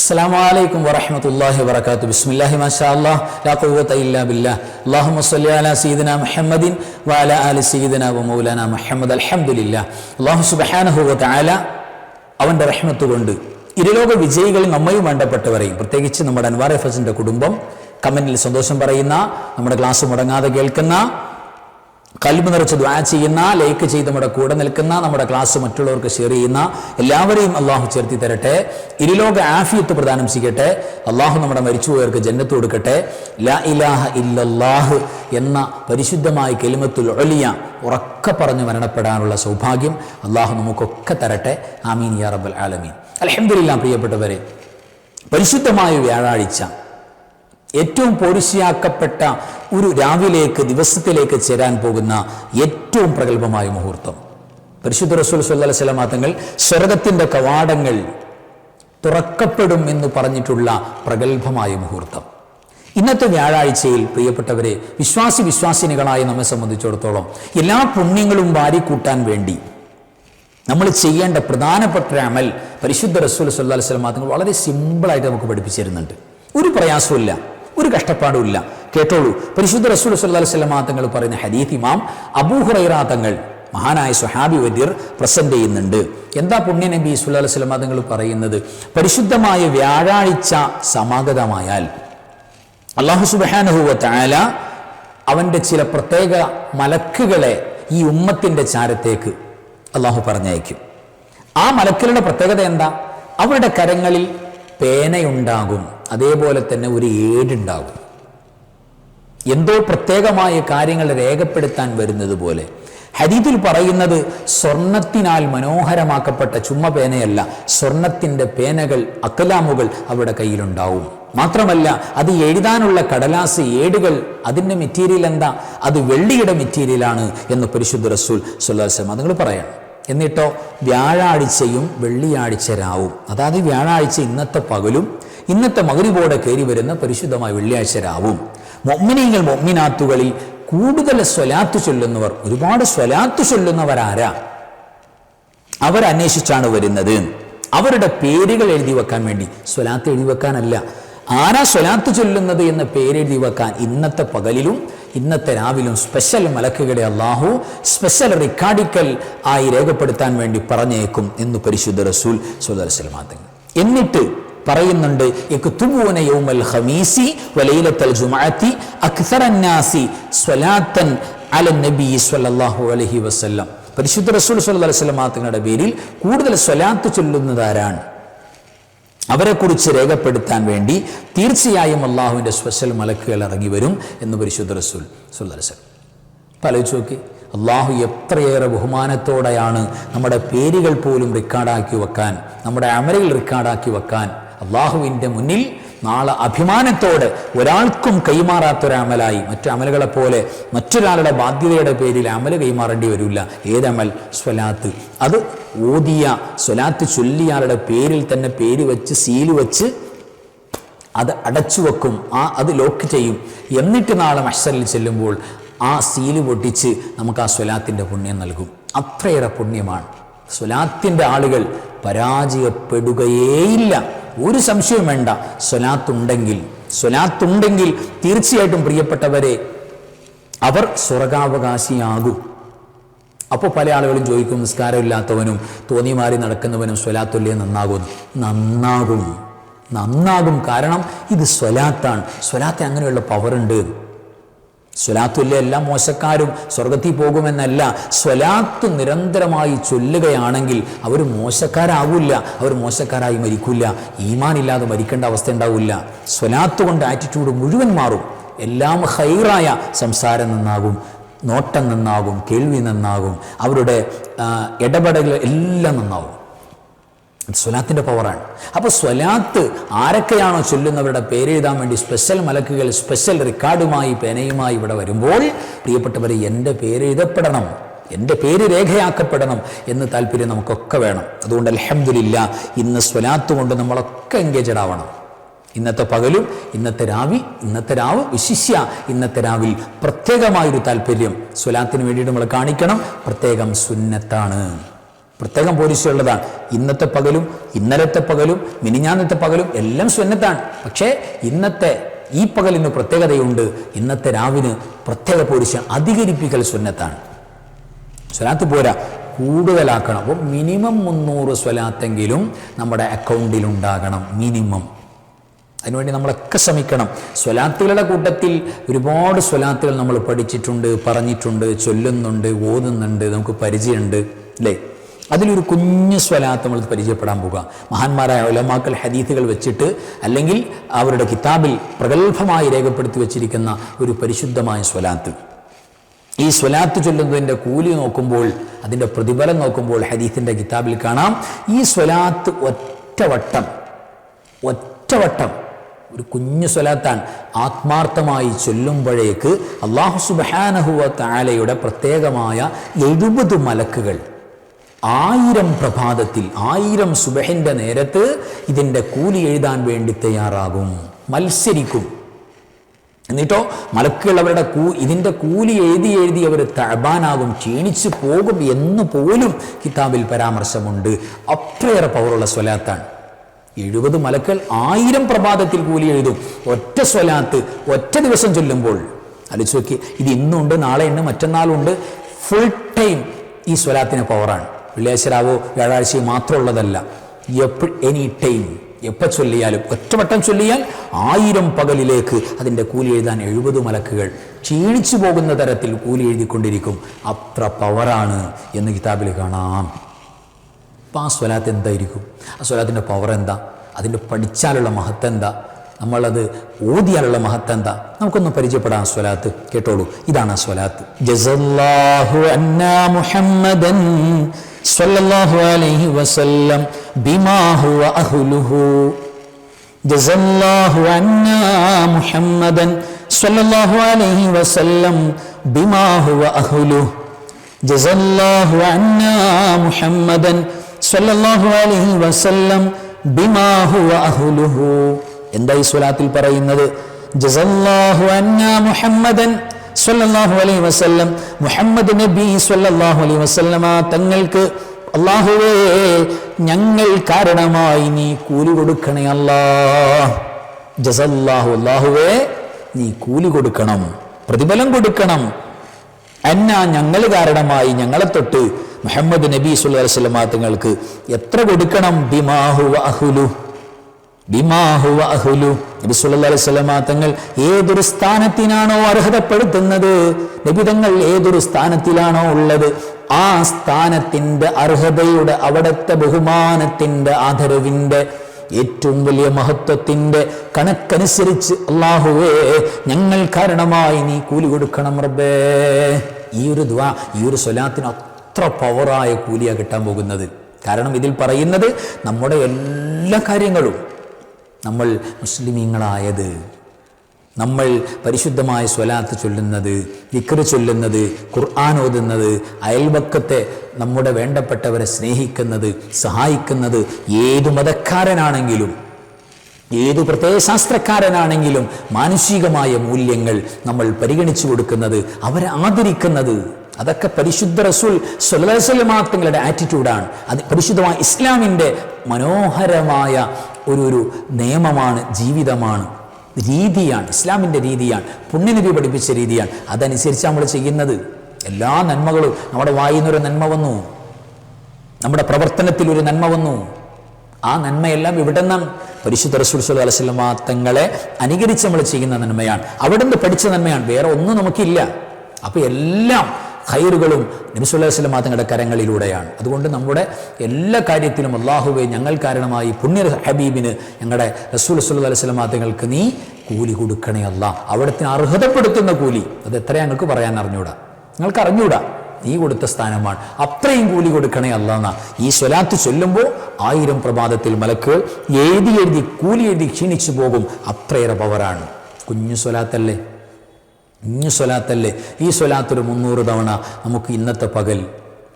السلام عليكم ورحمة الله وبركاته بسم الله ما شاء الله لا قوة إلا بالله اللهم صل على سيدنا محمد وعلى آل سيدنا ومولانا محمد الحمد لله الله سبحانه وتعالى അവൻ്റെ റഹ്മത്ത് കൊണ്ട് ഇരുലോക വിജയികൾ നമ്മയും വേണ്ടപ്പെട്ടവരെയും പ്രത്യേകിച്ച് നമ്മുടെ അൻവാർ എഫ് എസിൻ്റെ കുടുംബം കമൻറ്റിൽ സന്തോഷം പറയുന്ന നമ്മുടെ ക്ലാസ് മുടങ്ങാതെ കേൾക്കുന്ന കൽബ് നിറച്ച് ദ്വാ ചെയ്യുന്ന ലൈക്ക് ചെയ്ത് നമ്മുടെ കൂടെ നിൽക്കുന്ന നമ്മുടെ ക്ലാസ് മറ്റുള്ളവർക്ക് ഷെയർ ചെയ്യുന്ന എല്ലാവരെയും അള്ളാഹു ചേർത്തി തരട്ടെ. ഇരുലോക ആഫിയത്ത് പ്രദാനം ചെയ്യട്ടെ. അള്ളാഹു നമ്മുടെ മരിച്ചുപോയവർക്ക് ജന്നത്ത് കൊടുക്കട്ടെ. ലാ ഇലാഹ ഇല്ലല്ലാഹ് എന്ന പരിശുദ്ധമായ കെലിമത്തുൽ ഒലിയ ഉറക്കെ പറഞ്ഞു മരണപ്പെടാനുള്ള സൗഭാഗ്യം അള്ളാഹു നമുക്കൊക്കെ തരട്ടെ. ആമീൻ യാ റബ്ബൽ ആലമീൻ. അലഹമില്ല പ്രിയപ്പെട്ടവരെ പരിശുദ്ധമായ വ്യാഴാഴ്ച ഏറ്റവും പോരിശിയാക്കപ്പെട്ട ഒരു രാവിലേക്ക് ദിവസത്തിലേക്ക് ചേരാൻ പോകുന്ന ഏറ്റവും പ്രഗത്ഭമായ മുഹൂർത്തം. പരിശുദ്ധ റസൂൽ മാതങ്ങൾ തങ്ങൾ സ്വർഗത്തിന്റെ കവാടങ്ങൾ തുറക്കപ്പെടും എന്ന് പറഞ്ഞിട്ടുള്ള പ്രഗത്ഭമായ മുഹൂർത്തം. ഇന്നത്തെ വ്യാഴാഴ്ചയിൽ പ്രിയപ്പെട്ടവരെ വിശ്വാസി വിശ്വാസിനികളായി നമ്മെ സംബന്ധിച്ചിടത്തോളം എല്ലാ പുണ്യങ്ങളും വാരിക്കൂട്ടാൻ വേണ്ടി നമ്മൾ ചെയ്യേണ്ട പ്രധാനപ്പെട്ട അമൽ പരിശുദ്ധ റസൂൽ സല്ലാ തങ്ങൾ വളരെ സിമ്പിളായിട്ട് നമുക്ക് പഠിപ്പിച്ചിരുന്നുണ്ട് ഒരു പ്രയാസമില്ല ഒരു കഷ്ടപ്പാടുമില്ല കേട്ടോളൂ. പരിശുദ്ധ റസൂൽ സല്ലല്ലാഹു അലൈഹി തങ്ങൾ പറയുന്ന ഹദീത് ഇമാം അബൂഹുറൈറ തങ്ങൾ മഹാനായ സുഹാബി വദ്യർ പ്രസന്റ് ചെയ്യുന്നുണ്ട്. എന്താ പുണ്യ നബി സുല്ലാ അലൈഹി തങ്ങൾ പറയുന്നത്? പരിശുദ്ധമായ വ്യാഴാഴ്ച സമാഗതമായാൽ അള്ളാഹു തആല അവന്റെ ചില പ്രത്യേക മലക്കുകളെ ഈ ഉമ്മത്തിന്റെ ചാരത്തേക്ക് അള്ളാഹു പറഞ്ഞയക്കും. ആ മലക്കുകളുടെ പ്രത്യേകത എന്താ? അവരുടെ കരങ്ങളിൽ പേനയുണ്ടാകും. അതേപോലെ തന്നെ ഒരു ഏടുണ്ടാകും. എന്തോ പ്രത്യേകമായ കാര്യങ്ങൾ രേഖപ്പെടുത്താൻ വരുന്നത് പോലെ. ഹരിതിൽ പറയുന്നത് സ്വർണത്തിനാൽ മനോഹരമാക്കപ്പെട്ട ചുമ്മ പേനയല്ല സ്വർണത്തിന്റെ പേനകൾ അക്കലാമുകൾ അവരുടെ കയ്യിലുണ്ടാവും. മാത്രമല്ല അത് എഴുതാനുള്ള കടലാസ് ഏടുകൾ അതിന്റെ മെറ്റീരിയൽ എന്താ? അത് വെള്ളിയുടെ മെറ്റീരിയലാണ് എന്ന് പരിശുദ്ധ റസൂൽ സുല്ലാസ്ലം അതുങ്ങൾ പറയാം എന്നിട്ടോ വ്യാഴാഴ്ചയും വെള്ളിയാഴ്ച രാവും അതായത് വ്യാഴാഴ്ച ഇന്നത്തെ പകലും ഇന്നത്തെ മകരിബോടെ കയറി വരുന്ന പരിശുദ്ധമായ വെള്ളിയാഴ്ച രാവും മൊമ്മിനീങ്ങൾ മൊമ്മിനാത്തുകളിൽ കൂടുതൽ സ്വലാത്ത് ചൊല്ലുന്നവർ ഒരുപാട് സ്വലാത്ത് ചൊല്ലുന്നവരാരാ? അവരന്വേഷിച്ചാണ് വരുന്നത്. അവരുടെ പേരുകൾ എഴുതി വെക്കാൻ വേണ്ടി. സ്വലാത്ത് എഴുതി വെക്കാനല്ല. ആരാ സ്വലാത്ത് ചൊല്ലുന്നത് എന്ന പേരെഴുതി വെക്കാൻ ഇന്നത്തെ പകലിലും ഇന്നത്തെ രാവിലും സ്പെഷ്യൽ മലക്കുകളെ അള്ളാഹു സ്പെഷ്യൽ റിക്കാർഡിക്കൽ ആയി രേഖപ്പെടുത്താൻ വേണ്ടി പറഞ്ഞേക്കും എന്ന് പരിശുദ്ധ റസൂൽ സുലസലമാത്തങ്ങൾ എന്നിട്ട് പറയുന്നുണ്ട് യൗമൽ ഖമീസി സ്വലാത്തൻ അലൈഹി വസല്ലം. പരിശുദ്ധ റസൂൽ സല്ലല്ലാഹു അലൈഹി വസല്ലം പേരിൽ കൂടുതൽ സ്വലാത്ത് ചൊല്ലുന്നതാരാണ് അവരെക്കുറിച്ച് രേഖപ്പെടുത്താൻ വേണ്ടി തീർച്ചയായും അള്ളാഹുവിന്റെ സ്പെഷ്യൽ മലക്കുകൾ ഇറങ്ങി വരും എന്ന് പരിശുദ്ധ റസൂൽ സുല്ലം ആലോചിച്ച് നോക്കി അള്ളാഹു എത്രയേറെ ബഹുമാനത്തോടെയാണ് നമ്മുടെ പേരുകൾ പോലും റെക്കോർഡാക്കി വെക്കാൻ നമ്മുടെ അമലുകൾ റെക്കോർഡാക്കി വെക്കാൻ അള്ളാഹുവിന്റെ മുന്നിൽ നാളെ അഭിമാനത്തോടെ ഒരാൾക്കും കൈമാറാത്തൊരമലായി മറ്റു അമലുകളെ പോലെ മറ്റൊരാളുടെ ബാധ്യതയുടെ പേരിൽ അമൽ കൈമാറേണ്ടി വരില്ല. ഏതമൽ? സ്വലാത്ത്. അത് ഓതിയ സ്വലാത്ത് ചൊല്ലിയാളുടെ പേരിൽ തന്നെ പേര് വെച്ച് സീൽ വെച്ച് അത് അടച്ചു വെക്കും. ആ അത് ലോക്ക് ചെയ്യും. എന്നിട്ട് നാളെ മഷറിൽ ചെല്ലുമ്പോൾ ആ സീൽ പൊട്ടിച്ച് നമുക്ക് ആ സ്വലാത്തിന്റെ പുണ്യം നൽകും. അത്രയേറെ പുണ്യമാണ്. സ്വലാത്തിന്റെ ആളുകൾ പരാജയപ്പെടുകയേയില്ല. ഒരു സംശയവും വേണ്ട. സ്വലാത്തുണ്ടെങ്കിൽ സ്വലാത്തുണ്ടെങ്കിൽ തീർച്ചയായിട്ടും പ്രിയപ്പെട്ടവരെ അവർ സ്വർഗാവകാശിയാകും. അപ്പോൾ പല ആളുകളും ചോദിക്കും നിസ്കാരമില്ലാത്തവനും തോന്നിമാറി നടക്കുന്നവനും സ്വലാത്തുല്ലേ നന്നാകും? നന്നാകും. നന്നാകും കാരണം ഇത് സ്വലാത്താണ്. സ്വലാത്തിന് അങ്ങനെയുള്ള പവറുണ്ട് സ്വലാത്തുല്ല എല്ലാ മോശക്കാരും സ്വർഗത്തിൽ പോകുമെന്നല്ല സ്വലാത്ത് നിരന്തരമായി ചൊല്ലുകയാണെങ്കിൽ അവർ മോശക്കാരാവില്ല അവർ മോശക്കാരായി മരിക്കില്ല ഈമാനില്ലാതെ മരിക്കേണ്ട അവസ്ഥ ഉണ്ടാവില്ല. സ്വലാത്ത് കൊണ്ട് ആറ്റിറ്റ്യൂഡ് മുഴുവൻ മാറും. എല്ലാം ഹൈറായ സംസാരം നന്നാകും നോട്ടം നന്നാകും കേൾവി നന്നാകും അവരുടെ ഇടപെടലുകൾ എല്ലാം നന്നാവും സ്വലാത്തിന്റെ പവറാണ് അപ്പോൾ സ്വലാത്ത് ആരൊക്കെയാണോ ചൊല്ലുന്നവരുടെ പേരെഴുതാൻ വേണ്ടി സ്പെഷ്യൽ മലക്കുകൾ സ്പെഷ്യൽ റെക്കോർഡുമായി പേനയുമായി ഇവിടെ വരുമ്പോൾ പ്രിയപ്പെട്ടവരെ എന്റെ പേരെഴുതപ്പെടണം എന്റെ പേര് രേഖയാക്കപ്പെടണം എന്ന് താല്പര്യം നമുക്കൊക്കെ വേണം. അതുകൊണ്ട് അലഹമ്മദില്ല ഇന്ന് സ്വലാത്ത് കൊണ്ട് നമ്മളൊക്കെ എൻഗേജഡ് ആവണം. ഇന്നത്തെ പകലും ഇന്നത്തെ രാവി ഇന്നത്തെ രാവ് വിശിഷ്യ ഇന്നത്തെ രാവിൽ പ്രത്യേകമായൊരു താല്പര്യം. സ്വലാത്തിന് വേണ്ടിയിട്ട് നമ്മൾ കാണിക്കണം പ്രത്യേകം സുന്നത്താണ്. പ്രത്യേകം പോലീസുള്ളതാണ് ഇന്നത്തെ പകലും ഇന്നലത്തെ പകലും മിനിഞ്ഞാന്നത്തെ പകലും എല്ലാം സ്വന്നത്താണ് പക്ഷേ ഇന്നത്തെ ഈ പകലിന് പ്രത്യേകതയുണ്ട്. ഇന്നത്തെ രാവിന് പ്രത്യേക പോലീസ് അധികരിപ്പിക്കൽ സ്വന്നത്താണ് സ്വലാത്ത് പോരാ. കൂടുതലാക്കണം. അപ്പോൾ മിനിമം മുന്നൂറ് സ്വലാത്തെങ്കിലും നമ്മുടെ അക്കൗണ്ടിൽ ഉണ്ടാകണം മിനിമം. അതിനുവേണ്ടി നമ്മളൊക്കെ ശ്രമിക്കണം. സ്വലാത്തുകളുടെ കൂട്ടത്തിൽ ഒരുപാട് സ്വലാത്തുകൾ നമ്മൾ പഠിച്ചിട്ടുണ്ട് പറഞ്ഞിട്ടുണ്ട് ചൊല്ലുന്നുണ്ട് ഓതുന്നുണ്ട് നമുക്ക് പരിചയമുണ്ട് അല്ലേ? അതിലൊരു കുഞ്ഞു സ്വലാത്ത് നമ്മൾ പരിചയപ്പെടാൻ പോകുക മഹാന്മാരായ ഒലമാക്കൽ ഹദീഥുകൾ വെച്ചിട്ട് അല്ലെങ്കിൽ അവരുടെ കിതാബിൽ പ്രഗത്ഭമായി രേഖപ്പെടുത്തി വച്ചിരിക്കുന്ന ഒരു പരിശുദ്ധമായ സ്വലാത്ത്. ഈ സ്വലാത്ത് ചൊല്ലുന്നതിന്റെ കൂലി നോക്കുമ്പോൾ അതിന്റെ പ്രതിഫലം നോക്കുമ്പോൾ ഹദീഫിന്റെ കിതാബിൽ കാണാം. ഈ സ്വലാത്ത് ഒറ്റവട്ടം ഒറ്റവട്ടം ഒരു കുഞ്ഞു സ്വലാത്താണ്. ആത്മാർത്ഥമായി ചൊല്ലുമ്പോഴേക്ക് അള്ളാഹു സുബാനഹുവ താലയുടെ പ്രത്യേകമായ എഴുപത് മലക്കുകൾ ആയിരം പ്രഭാതത്തിൽ ആയിരം സുബഹിന്റെ നേരത്ത് ഇതിന്റെ കൂലി എഴുതാൻ വേണ്ടി തയ്യാറാകും. മത്സരിക്കും. എന്നിട്ടോ മലക്കുകൾ അവരുടെ കൂ ഇതിന്റെ കൂലി എഴുതി എഴുതി അവർ തഴബാനാകും ക്ഷീണിച്ചു പോകും എന്ന് പോലും കിതാബിൽ പരാമർശമുണ്ട്. അത്രയേറെ പവറുള്ള സ്വലാത്താണ്. എഴുപത് മലക്കൾ ആയിരം പ്രഭാതത്തിൽ കൂലി എഴുതും. ഒറ്റ സ്വലാത്ത് ഒറ്റ ദിവസം ചൊല്ലുമ്പോൾ. അലിച്ചു നോക്കി ഇത് ഇന്നുണ്ട് നാളെ ഉണ്ട് മറ്റന്നാളുണ്ട്. ഫുൾ ടൈം ഈ സ്വലാത്തിന് പവറാണ്. വെള്ളിയാഴ്ച രാവോ വ്യാഴാഴ്ചയോ മാത്രമുള്ളതല്ല. എപ്പോഴും എനി ടൈം എപ്പോൾ ചൊല്ലിയാലും ഒറ്റവട്ടം ചൊല്ലിയാൽ ആയിരം പകലിലേക്ക് അതിന്റെ കൂലി എഴുതാൻ എഴുപത് മലക്കുകൾ ക്ഷീണിച്ചു പോകുന്ന തരത്തിൽ കൂലി എഴുതിക്കൊണ്ടിരിക്കും അത്ര പവറാണ് എന്ന് കിതാബിൽ കാണാം. അപ്പം ആ സ്വലാത്ത് എന്തായിരിക്കും? ആ സ്വലാത്തിന്റെ പവർ എന്താ? അതിന്റെ പഠിച്ചാലുള്ള മഹത്വം എന്താ? നമ്മളത് ഓതിയാലുള്ള മഹത്വം എന്താ? നമുക്കൊന്ന് പരിചയപ്പെടാം ആ സ്വലാത്ത്. കേട്ടോളൂ. ഇതാണ് ആ സ്വലാത്ത്. ജസല്ലാഹു അന്നാ മുഹമ്മദൻ സ്വല്ലല്ലാഹു അലൈഹി വസല്ലം ബിമാ അഹ്ലുഹു. ജസല്ലാഹു അന്നാ മുഹമ്മദൻ സല്ലല്ലാഹു അലൈഹി വസല്ലം ബിമാ അഹ്ലുഹു. ജസല്ലാഹു അന്നാ മുഹമ്മദൻ സല്ലല്ലാഹു അലൈഹി വസല്ലം ബിമാ അഹ്ലുഹു. എന്താ ഈ സ്വലാത്തിൽ പറയുന്നത്? ജസല്ലാഹു അന്നാ മുഹമ്മദൻ സ്വല്ലല്ലാഹു അലൈഹി വസല്ലം മുഹമ്മദ് നബി സ്വല്ലല്ലാഹു അലൈഹി വസല്ലമ തങ്ങൾക്ക് അള്ളാഹുവേ ഞങ്ങൾ കാരണമായി നീ കൂലി കൊടുക്കണേ അല്ലാ. അള്ളാഹുവേ നീ കൂലി കൊടുക്കണം പ്രതിഫലം കൊടുക്കണം. എന്ന ഞങ്ങൾ കാരണമായി ഞങ്ങളെ തൊട്ട് മുഹമ്മദ് നബി സുല്ലാ വസ്ലമ തങ്ങൾക്ക് എത്ര കൊടുക്കണം? ബിമാഹു അഹുലു നബി സുല്ലാ വസ്ലമ തങ്ങൾ ഏതൊരു സ്ഥാനത്തിനാണോ അർഹതപ്പെടുത്തുന്നത്? നബി തങ്ങൾ ഏതൊരു സ്ഥാനത്തിലാണോ ഉള്ളത്? ആ സ്ഥാനത്തിന്റെ അർഹതയുടെ അവിടുത്തെ ബഹുമാനത്തിന്റെ ആദരവിന്റെ ഏറ്റവും വലിയ മഹത്വത്തിന്റെ കണക്കനുസരിച്ച് അള്ളാഹുവേ ഞങ്ങൾ കാരണമായി നീ കൂലി കൊടുക്കണം റബ്ബേ. ഈ ഒരു ദ്വാ ഈ ഒരു സ്വലാത്തിന് അത്ര പവറായ കൂലിയാണ് കിട്ടാൻ പോകുന്നത്. കാരണം ഇതിൽ പറയുന്നത് നമ്മുടെ എല്ലാ കാര്യങ്ങളും നമ്മൾ മുസ്ലിമീങ്ങളായത്. നമ്മൾ പരിശുദ്ധമായ സ്വലാത്ത് ചൊല്ലുന്നത് വിക്ര ചൊല്ലുന്നത് ഖുർആൻ ഓതുന്നത് അയൽവക്കത്തെ നമ്മുടെ വേണ്ടപ്പെട്ടവരെ സ്നേഹിക്കുന്നത് സഹായിക്കുന്നത് ഏതു മതക്കാരനാണെങ്കിലും ഏതു പ്രത്യയശാസ്ത്രക്കാരനാണെങ്കിലും മാനുഷികമായ മൂല്യങ്ങൾ നമ്മൾ പരിഗണിച്ചു കൊടുക്കുന്നത് അവരെ ആദരിക്കുന്നത്. അതൊക്കെ പരിശുദ്ധ റസൂൽ സ്വലമാങ്ങളുടെ ആറ്റിറ്റ്യൂഡാണ് അത് പരിശുദ്ധമായ ഇസ്ലാമിന്റെ മനോഹരമായ ഒരു ഒരു നിയമമാണ് ജീവിതമാണ് രീതിയാണ് ഇസ്ലാമിന്റെ രീതിയാണ് പുണ്യനബി പഠിപ്പിച്ച രീതിയാണ്. അതനുസരിച്ച് നമ്മൾ ചെയ്യുന്നത്. എല്ലാ നന്മകളും നമ്മുടെ വായിൽ നിന്നൊരു നന്മ വന്നു. നമ്മുടെ പ്രവർത്തനത്തിൽ ഒരു നന്മ വന്നു. ആ നന്മയെല്ലാം ഇവിടെ നിന്നാണ് പരിശുദ്ധ റസൂൽ സല്ലല്ലാഹു അലൈഹി വസല്ലമ തങ്ങളെ അനുകരിച്ച് നമ്മൾ ചെയ്യുന്ന നന്മയാണ്. അവിടെ നിന്ന് പഠിച്ച നന്മയാണ്. വേറെ ഒന്നും നമുക്കില്ല. അപ്പോൾ എല്ലാം അലൈഹി വസല്ലമ തങ്ങളുടെ കരങ്ങളിലൂടെയാണ്. അതുകൊണ്ട് നമ്മുടെ എല്ലാ കാര്യത്തിലും അള്ളാഹുവെ ഞങ്ങൾ കാരണമായി പുണ്യ ഹബീബിന് ഞങ്ങളുടെ റസൂൽ സല്ലല്ലാഹു അലൈഹി തങ്ങൾക്ക് നീ കൂലി കൊടുക്കണേ അല്ല. അവിടത്തിന് അർഹതപ്പെടുത്തുന്ന കൂലി. അത് എത്ര ഞങ്ങൾക്ക് പറയാൻ അറിഞ്ഞൂടാ? നിങ്ങൾക്ക് അറിഞ്ഞൂടാ? നീ കൊടുത്ത സ്ഥാനമാണ്. അത്രയും കൂലി കൊടുക്കണേ അല്ലാന്ന ഈ സ്വലാത്ത് ചൊല്ലുമ്പോൾ ആയിരം പ്രഭാതത്തിൽ മലക്കുകൾ എഴുതി എഴുതി കൂലി എഴുതി ക്ഷീണിച്ചു പോകും. അത്രയേറെ പവറാണ് കുഞ്ഞു സ്വലാത്തല്ലേ? കുഞ്ഞു സ്വലാത്തല്ലേ? ഈ സ്വലാത്തൊരു മുന്നൂറ് തവണ നമുക്ക് ഇന്നത്തെ പകൽ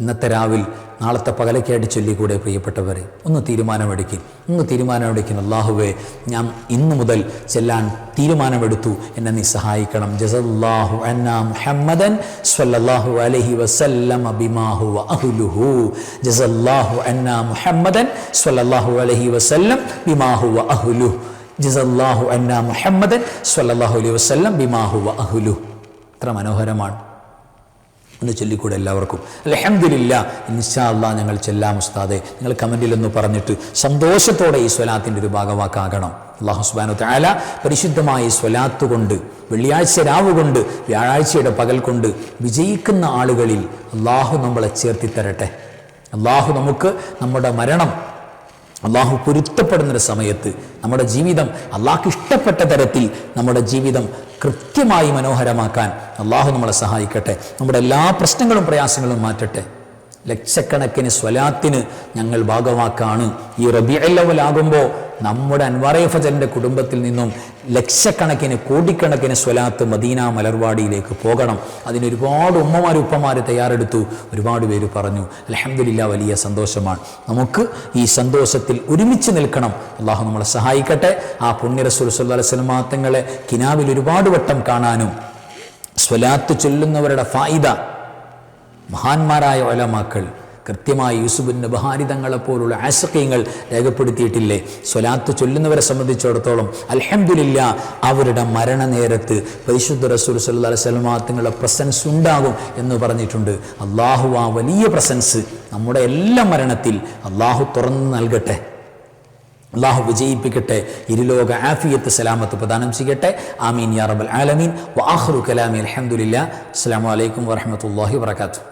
ഇന്നത്തെ രാവിൽ നാളത്തെ പകലയ്ക്കായിട്ട് ചൊല്ലിക്കൂടെ പ്രിയപ്പെട്ടവരെ? ഒന്ന് തീരുമാനമെടുക്കും. ഒന്ന് തീരുമാനമെടുക്കും. അള്ളാഹുവെ ഞാൻ ഇന്നു മുതൽ ചെല്ലാൻ തീരുമാനമെടുത്തു. എന്നെ നീ സഹായിക്കണം. ജസല്ലാഹു അന്ന മുഹമ്മദൻ സ്വല്ലല്ലാഹു അലൈഹി വസല്ലം അബിമാഹു അഹുലുഹു. ജസല്ലാഹു അന്ന മുഹമ്മദൻ സ്വല്ലല്ലാഹു അലൈഹി വസല്ലം ബിമാഹു അഹ്ലുഹു. ജസല്ലാഹു അന്ന മുഹമ്മദൻ സ്വല്ലല്ലാഹു അലൈഹി വസല്ലം ബിമാഹു അഹുലു എത്ര മനോഹരമാണ്. ഒന്ന് ചൊല്ലിക്കൂടെ എല്ലാവർക്കും. അലഹമില്ല ഇൻഷാ അല്ലാ ഞങ്ങൾ ചെല്ലാം ഉസ്താദെ. നിങ്ങൾ കമന്റിലൊന്ന് പറഞ്ഞിട്ട് സന്തോഷത്തോടെ ഈ സ്വലാത്തിന്റെ ഒരു ഭാഗവാക്കാകണം. അള്ളാഹു സുബാനു താല പരിശുദ്ധമായ സ്വലാത്ത് കൊണ്ട് വെള്ളിയാഴ്ച രാവ് കൊണ്ട് വ്യാഴാഴ്ചയുടെ പകൽ കൊണ്ട് വിജയിക്കുന്ന ആളുകളിൽ അള്ളാഹു നമ്മളെ ചേർത്തി തരട്ടെ അള്ളാഹു നമുക്ക് നമ്മുടെ മരണം അള്ളാഹു പൊരുത്തപ്പെടുന്നൊരു സമയത്ത് നമ്മുടെ ജീവിതം അള്ളാഹ്ക്ക് ഇഷ്ടപ്പെട്ട തരത്തിൽ നമ്മുടെ ജീവിതം കൃത്യമായി മനോഹരമാക്കാൻ അള്ളാഹു നമ്മളെ സഹായിക്കട്ടെ. നമ്മുടെ എല്ലാ പ്രശ്നങ്ങളും പ്രയാസങ്ങളും മാറ്റട്ടെ. ലക്ഷക്കണക്കിന് സ്വലാത്തിന് ഞങ്ങൾ ഭാഗമാക്കാണ് ഈ റബിയല്ലവലാകുമ്പോൾ നമ്മുടെ അൻവറേ ഫജലിന്റെ കുടുംബത്തിൽ നിന്നും ലക്ഷക്കണക്കിന് കോടിക്കണക്കിന് സ്വലാത്ത് മദീന മലർവാടിയിലേക്ക് പോകണം. അതിന് ഒരുപാട് ഉമ്മമാർ ഉപ്പമാർ തയ്യാറെടുത്തു. ഒരുപാട് പേര് പറഞ്ഞു അലഹമില്ല വലിയ സന്തോഷമാണ്. നമുക്ക് ഈ സന്തോഷത്തിൽ ഒരുമിച്ച് നിൽക്കണം. അള്ളാഹു നമ്മളെ സഹായിക്കട്ടെ. ആ പുണ്യ റസൂൽ സല്ലാ കിനാവിൽ ഒരുപാട് വട്ടം കാണാനും സ്വലാത്ത് ചൊല്ലുന്നവരുടെ ഫായിദ മഹാന്മാരായ ഒലമാക്കൾ കൃത്യമായി യൂസുബിന്റെ ബഹാരിതങ്ങളെപ്പോലുള്ള പോലുള്ള ആശക്കയങ്ങൾ രേഖപ്പെടുത്തിയിട്ടില്ലേ? സ്വലാത്ത് ചൊല്ലുന്നവരെ സംബന്ധിച്ചിടത്തോളം അലഹമില്ല അവരുടെ മരണനേരത്ത് പരിശുദ്ധ റസൂൽ സല്ലാ സ്വലമാങ്ങളുടെ പ്രസൻസ് ഉണ്ടാകും എന്ന് പറഞ്ഞിട്ടുണ്ട്. അള്ളാഹു ആ വലിയ പ്രസൻസ് നമ്മുടെ എല്ലാ മരണത്തിൽ അള്ളാഹു തുറന്നു നൽകട്ടെ. അള്ളാഹു വിജയിപ്പിക്കട്ടെ. ഇരുലോക ആഫിയത്ത് സലാമത്ത് പ്രദാനം ചെയ്യട്ടെ. ആമീൻ യാ റബ്ബൽ ആലമീൻ. വാഹ്റു കലാമി അൽഹംദുലില്ലാ. അസ്സാം വലൈക്കും വറഹ്മത്തുള്ളാഹി വബറകാതുഹു.